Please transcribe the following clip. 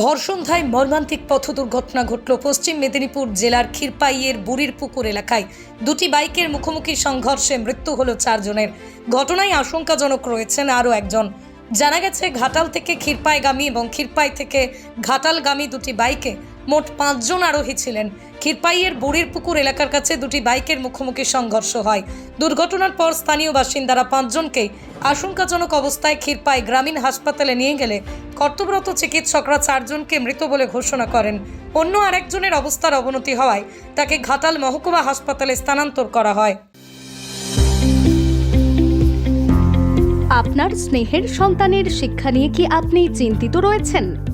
ভরসন্ধ্যায় মর্মান্তিক পথ দুর্ঘটনা ঘটল পশ্চিম মেদিনীপুর জেলার ক্ষীরপাইয়ের বুড়ির পুকুর এলাকায়। দুটি বাইকের মুখোমুখি সংঘর্ষে মৃত্যু হল চারজনের। ঘটনায় আশঙ্কাজনক রয়েছেন আরও একজন। জানা গেছে, ঘাটাল থেকে ক্ষীরপাইগামী এবং ক্ষীরপাই থেকে ঘাটালগামী দুটি বাইকে মোট পাঁচজন আরোহী ছিলেন। ক্ষীরপাইয়ের বুড়ির পুকুর এলাকার কাছে দুটি বাইকের মুখোমুখি সংঘর্ষ হয়। দুর্ঘটনার পর স্থানীয় বাসিন্দারা পাঁচজনকে আশঙ্কাজনক অবস্থায় ক্ষীরপাই গ্রামীণ হাসপাতালে নিয়ে গেলে কর্তব্যরত চিকিৎসকরা চারজনকে মৃত বলে ঘোষণা করেন। অন্য আরেকজনের অবস্থার অবনতি হওয়ায় তাকে ঘাটাল মহকুমা হাসপাতালে স্থানান্তর করা হয়। আপনার স্নেহের সন্তানের শিক্ষা নিয়ে কি আপনি চিন্তিত রয়েছেন?